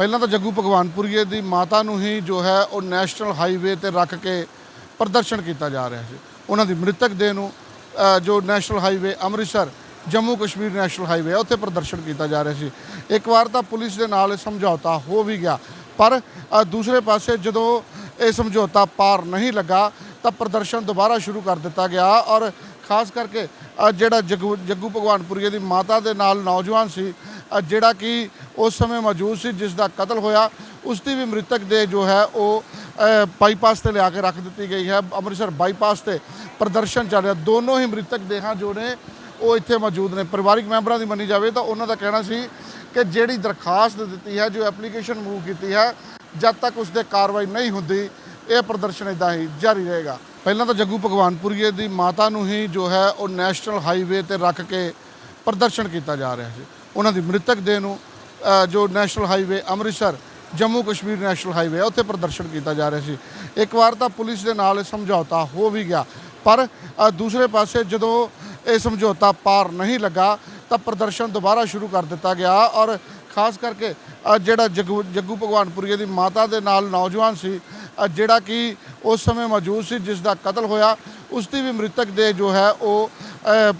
ਪਹਿਲਾਂ ਤਾਂ ਜੱਗੂ ਭਗਵਾਨਪੁਰੀਏ ਦੀ ਮਾਤਾ ਨੂੰ ਹੀ ਜੋ ਹੈ ਉਹ ਨੈਸ਼ਨਲ ਹਾਈਵੇ ਤੇ ਰੱਖ ਕੇ ਪ੍ਰਦਰਸ਼ਨ ਕੀਤਾ ਜਾ ਰਿਹਾ ਸੀ। ਉਹਨਾਂ ਦੀ ਮ੍ਰਿਤਕ ਦੇਹ ਨੂੰ ਜੋ national highway Amritsar, Jammu Kashmir national highway ਆ, ਉੱਥੇ ਪ੍ਰਦਰਸ਼ਨ ਕੀਤਾ ਜਾ ਰਿਹਾ ਸੀ। ਇੱਕ ਵਾਰ ਤਾਂ ਪੁਲਿਸ ਦੇ ਨਾਲ ਇਹ ਸਮਝੌਤਾ ਹੋ ਵੀ ਗਿਆ, ਪਰ ਦੂਸਰੇ ਪਾਸੇ ਜਦੋਂ ਇਹ ਸਮਝੌਤਾ ਪਾਰ ਨਹੀਂ ਲੱਗਾ, ਤਾਂ ਪ੍ਰਦਰਸ਼ਨ ਦੁਬਾਰਾ ਸ਼ੁਰੂ ਕਰ ਦਿੱਤਾ ਗਿਆ ਔਰ ਖਾਸ ਕਰਕੇ ਜਿਹੜਾ ਜੱਗੂ ਜੱਗੂ ਭਗਵਾਨਪੁਰੀਏ ਦੀ ਮਾਤਾ ਦੇ ਨਾਲ ਨੌਜਵਾਨ ਸੀ ਜਿਹੜਾ ਕਿ ਉਸ ਸਮੇਂ ਮੌਜੂਦ ਸੀ, ਜਿਸ ਦਾ ਕਤਲ ਹੋਇਆ, ਉਸ ਦੀ ਵੀ ਮ੍ਰਿਤਕ ਦੇ ਜੋ ਹੈ ਉਹ ਬਾਈਪਾਸ ਤੇ ਲਿਆ ਕੇ ਰੱਖ ਦਿੱਤੀ ਗਈ ਹੈ। ਅੰਮ੍ਰਿਤਸਰ ਬਾਈਪਾਸ ਤੇ ਪ੍ਰਦਰਸ਼ਨ ਚੱਲ ਰਿਹਾ। ਦੋਨੋਂ ਹੀ ਮ੍ਰਿਤਕ ਦੇਹਾਂ ਜੋ ਨੇ, ਉਹ ਇੱਥੇ ਮੌਜੂਦ ਨੇ। ਪਰਿਵਾਰਿਕ ਮੈਂਬਰਾਂ ਦੀ ਮੰਨੀ ਜਾਵੇ ਤਾਂ ਉਹਨਾਂ ਦਾ ਕਹਿਣਾ ਸੀ ਕਿ ਜਿਹੜੀ ਦਰਖਾਸਤ ਦਿੱਤੀ ਹੈ, ਜੋ ਐਪਲੀਕੇਸ਼ਨ ਮੂਵ ਕੀਤੀ ਹੈ, ਜਦ ਤੱਕ ਉਸ ਤੇ ਕਾਰਵਾਈ ਨਹੀਂ ਹੁੰਦੀ, ਇਹ ਪ੍ਰਦਰਸ਼ਨ ਇਦਾਂ ਹੀ ਜਾਰੀ ਰਹੇਗਾ। ਪਹਿਲਾਂ ਤਾਂ ਜੱਗੂ ਭਗਵਾਨਪੁਰੀਏ ਦੀ ਮਾਤਾ ਨੂੰ ਹੀ ਜੋ ਹੈ ਉਹ ਨੈਸ਼ਨਲ ਹਾਈਵੇ ਤੇ ਰੱਖ ਕੇ ਪ੍ਰਦਰਸ਼ਨ ਕੀਤਾ ਜਾ ਰਿਹਾ ਸੀ। ਉਹਨਾਂ ਦੀ ਮ੍ਰਿਤਕ ਦੇਹ ਨੂੰ ਜੋ national highway Amritsar, Jammu Kashmir national highway ਉੱਥੇ ਪ੍ਰਦਰਸ਼ਨ ਕੀਤਾ ਜਾ ਰਿਹਾ ਸੀ। ਇੱਕ ਵਾਰ ਤਾਂ ਪੁਲਿਸ ਦੇ ਨਾਲ ਸਮਝੌਤਾ ਹੋ ਵੀ ਗਿਆ, ਪਰ ਦੂਸਰੇ ਪਾਸੇ ਜਦੋਂ ਇਹ ਸਮਝੌਤਾ ਪਾਰ ਨਹੀਂ ਲੱਗਾ, ਤਾਂ ਪ੍ਰਦਰਸ਼ਨ ਦੁਬਾਰਾ ਸ਼ੁਰੂ ਕਰ ਦਿੱਤਾ ਗਿਆ ਔਰ ਖਾਸ ਕਰਕੇ ਜਿਹੜਾ ਜੱਗੂ ਜੱਗੂ ਭਗਵਾਨਪੁਰੀਏ ਦੀ ਮਾਤਾ ਦੇ ਨਾਲ ਨੌਜਵਾਨ ਸੀ ਜਿਹੜਾ ਕਿ ਉਸ ਸਮੇਂ ਮੌਜੂਦ ਸੀ, ਜਿਸ ਦਾ ਕਤਲ ਹੋਇਆ, ਉਸ ਦੀ ਵੀ ਮ੍ਰਿਤਕ ਦੇ ਜੋ ਹੈ, ਉਹ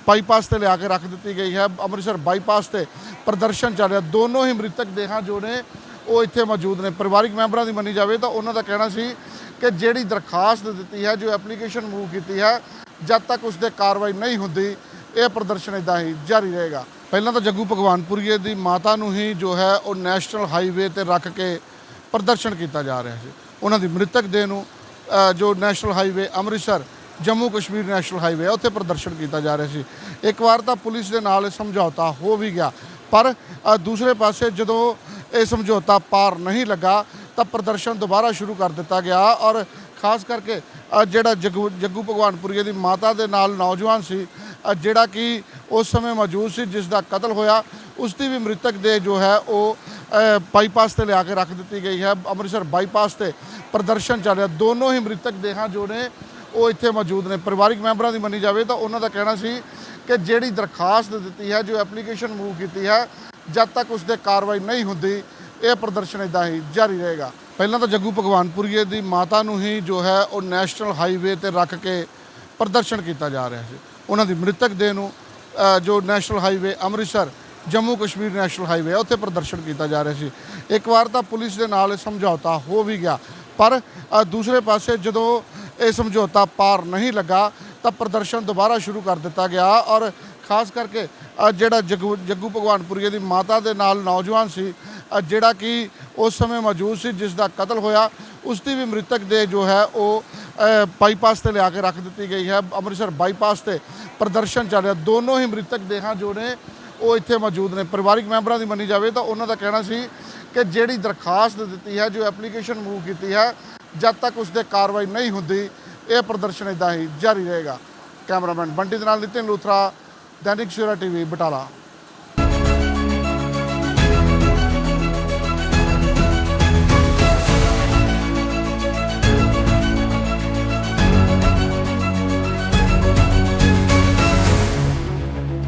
ਬਾਈਪਾਸ ਤੇ ਲਿਆ ਕੇ ਰੱਖ ਦਿੱਤੀ ਗਈ ਹੈ। ਅੰਮ੍ਰਿਤਸਰ ਬਾਈਪਾਸ ਤੇ ਪ੍ਰਦਰਸ਼ਨ ਚੱਲ ਰਿਹਾ। ਦੋਨੋਂ ਹੀ ਮ੍ਰਿਤਕ ਦੇਹਾਂ ਜੋ ਨੇ, ਉਹ ਇੱਥੇ ਮੌਜੂਦ ਨੇ। ਪਰਿਵਾਰਿਕ ਮੈਂਬਰਾਂ ਦੀ ਮੰਨੀ ਜਾਵੇ ਤਾਂ ਉਹਨਾਂ ਦਾ ਕਹਿਣਾ ਸੀ ਕਿ ਜਿਹੜੀ ਦਰਖਾਸਤ ਦਿੱਤੀ ਹੈ, ਜੋ ਐਪਲੀਕੇਸ਼ਨ ਮੂਵ ਕੀਤੀ ਹੈ, ਜਦ ਤੱਕ ਉਸ ਤੇ ਕਾਰਵਾਈ ਨਹੀਂ ਹੁੰਦੀ, ਇਹ ਪ੍ਰਦਰਸ਼ਨ ਇਦਾਂ ਹੀ ਜਾਰੀ ਰਹੇਗਾ। ਪਹਿਲਾਂ ਤਾਂ ਜੱਗੂ ਭਗਵਾਨਪੁਰੀਏ ਦੀ ਮਾਤਾ ਨੂੰ ਹੀ ਜੋ ਹੈ, ਉਹ ਨੈਸ਼ਨਲ ਹਾਈਵੇ ਤੇ ਰੱਖ ਕੇ ਪ੍ਰਦਰਸ਼ਨ ਕੀਤਾ ਜਾ ਰਿਹਾ ਸੀ। ਉਹਨਾਂ ਦੀ ਮ੍ਰਿਤਕ ਦੇਹ ਨੂੰ ਜੋ national highway Amritsar Jammu Kashmir national highway ਆ, ਉੱਥੇ ਪ੍ਰਦਰਸ਼ਨ ਕੀਤਾ ਜਾ ਰਿਹਾ ਸੀ। ਇੱਕ ਵਾਰ ਤਾਂ ਪੁਲਿਸ ਦੇ ਨਾਲ ਇਹ ਸਮਝੌਤਾ ਹੋ ਵੀ ਗਿਆ। ਪਰ ਦੂਸਰੇ ਪਾਸੇ ਜਦੋਂ ਇਹ ਸਮਝੌਤਾ ਪਾਰ ਨਹੀਂ ਲੱਗਾ, ਤਾਂ ਪ੍ਰਦਰਸ਼ਨ ਦੁਬਾਰਾ ਸ਼ੁਰੂ ਕਰ ਦਿੱਤਾ ਗਿਆ ਔਰ ਖਾਸ ਕਰਕੇ ਜਿਹੜਾ ਜੱਗੂ ਜੱਗੂ ਭਗਵਾਨਪੁਰੀਏ ਦੀ ਮਾਤਾ ਦੇ ਨਾਲ ਨੌਜਵਾਨ ਸੀ ਜਿਹੜਾ ਕਿ ਉਸ ਸਮੇਂ ਮੌਜੂਦ ਸੀ, ਜਿਸ ਦਾ ਕਤਲ ਹੋਇਆ, ਉਸ ਦੀ ਵੀ ਮ੍ਰਿਤਕ ਦੇ ਜੋ ਹੈ, ਉਹ ਬਾਈਪਾਸ ਤੇ ਲਿਆ ਕੇ ਰੱਖ ਦਿੱਤੀ ਗਈ ਹੈ। ਅੰਮ੍ਰਿਤਸਰ ਬਾਈਪਾਸ ਤੇ ਪ੍ਰਦਰਸ਼ਨ ਚੱਲ ਰਿਹਾ। ਦੋਨੋਂ ਹੀ ਮ੍ਰਿਤਕ ਦੇਹਾਂ ਜੋ ਨੇ ਉਹ ਇੱਥੇ ਮੌਜੂਦ ਨੇ। ਪਰਿਵਾਰਿਕ ਮੈਂਬਰਾਂ ਦੀ ਮੰਨੀ ਜਾਵੇ ਤਾਂ ਉਹਨਾਂ ਦਾ ਕਹਿਣਾ ਸੀ ਕਿ ਜਿਹੜੀ ਦਰਖਾਸਤ ਦਿੱਤੀ ਹੈ, ਜੋ ਐਪਲੀਕੇਸ਼ਨ ਮੂਵ ਕੀਤੀ ਹੈ, ਜਦ ਤੱਕ ਉਸ ਤੇ ਕਾਰਵਾਈ ਨਹੀਂ ਹੁੰਦੀ, ਇਹ ਪ੍ਰਦਰਸ਼ਨ ਇਦਾਂ ਹੀ ਜਾਰੀ ਰਹੇਗਾ। ਪਹਿਲਾਂ ਤਾਂ ਜੱਗੂ ਭਗਵਾਨਪੁਰੀਏ ਦੀ ਮਾਤਾ ਨੂੰ ਹੀ ਜੋ ਹੈ, ਉਹ ਨੈਸ਼ਨਲ ਹਾਈਵੇ ਤੇ ਰੱਖ ਕੇ ਪ੍ਰਦਰਸ਼ਨ ਕੀਤਾ ਜਾ ਰਿਹਾ ਸੀ। ਉਹਨਾਂ ਦੀ ਮ੍ਰਿਤਕ ਦੇਹ ਨੂੰ ਜੋ national highway Amritsar, Jammu Kashmir national highway ਉੱਥੇ ਪ੍ਰਦਰਸ਼ਨ ਕੀਤਾ ਜਾ ਰਿਹਾ ਸੀ। ਇੱਕ ਵਾਰ ਤਾਂ ਪੁਲਿਸ ਦੇ ਨਾਲ ਇਹ ਸਮਝੌਤਾ ਹੋ ਵੀ ਗਿਆ। ਪਰ ਦੂਸਰੇ ਪਾਸੇ ਜਦੋਂ ਇਹ ਸਮਝੌਤਾ ਪਾਰ ਨਹੀਂ ਲੱਗਾ, ਤਾਂ ਪ੍ਰਦਰਸ਼ਨ ਦੁਬਾਰਾ ਸ਼ੁਰੂ ਕਰ ਦਿੱਤਾ ਗਿਆ ਔਰ ਖਾਸ ਕਰਕੇ ਜਿਹੜਾ ਜੱਗੂ ਜੱਗੂ ਭਗਵਾਨਪੁਰੀਏ ਦੀ ਮਾਤਾ ਦੇ ਨਾਲ ਨੌਜਵਾਨ ਸੀ ਜਿਹੜਾ ਕਿ ਉਸ ਸਮੇਂ ਮੌਜੂਦ ਸੀ, ਜਿਸ ਦਾ ਕਤਲ ਹੋਇਆ, ਉਸ ਦੀ ਵੀ ਮ੍ਰਿਤਕ ਦੇ ਜੋ ਹੈ, ਉਹ ਬਾਈਪਾਸ ਤੇ ਲਿਆ ਕੇ ਰੱਖ ਦਿੱਤੀ ਗਈ ਹੈ, ਅੰਮ੍ਰਿਤਸਰ ਬਾਈਪਾਸ ਤੇ ਪ੍ਰਦਰਸ਼ਨ ਚੱਲ ਰਿਹਾ। ਦੋਨੋਂ ਹੀ ਮ੍ਰਿਤਕ ਦੇਹਾਂ ਜੋ ਨੇ, ਉਹ ਇੱਥੇ ਮੌਜੂਦ ਨੇ। ਪਰਿਵਾਰਿਕ ਮੈਂਬਰਾਂ ਦੀ ਮੰਨੀ ਜਾਵੇ ਤਾਂ ਉਹਨਾਂ ਦਾ ਕਹਿਣਾ ਸੀ ਕਿ ਜਿਹੜੀ ਦਰਖਾਸਤ ਦਿੱਤੀ ਹੈ, ਜੋ ਐਪਲੀਕੇਸ਼ਨ ਮੂਵ ਕੀਤੀ ਹੈ ਜਦ ਤੱਕ ਉਸ ਤੇ ਕਾਰਵਾਈ ਨਹੀਂ ਹੁੰਦੀ, ਇਹ ਪ੍ਰਦਰਸ਼ਨ ਇਦਾਂ ਹੀ ਜਾਰੀ ਰਹੇਗਾ। ਕੈਮਰਾਮੈਨ ਬੰਟੀ ਦੇ ਨਾਲ ਨਿਤਿਨ ਲੂਥਰਾ, ਦੈਨਿਕ ਸਵੇਰਾ ਟੀਵੀ, ਬਟਾਲਾ।